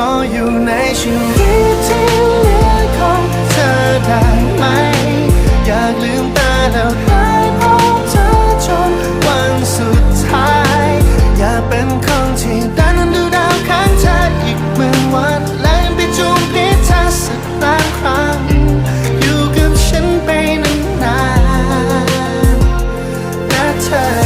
ขออยู่ในชีวิตที่เหลือของเธอได้ไหม อยากลืมตาแล้วหายพบเธอจนวันสุดท้าย อยากเป็นคนที่ได้นั้นดูดาวข้างเธออีกหมื่นวันและไปจูงพิษเธอสักล้านครั้งอยู่กับฉันไปนานๆนะเธอ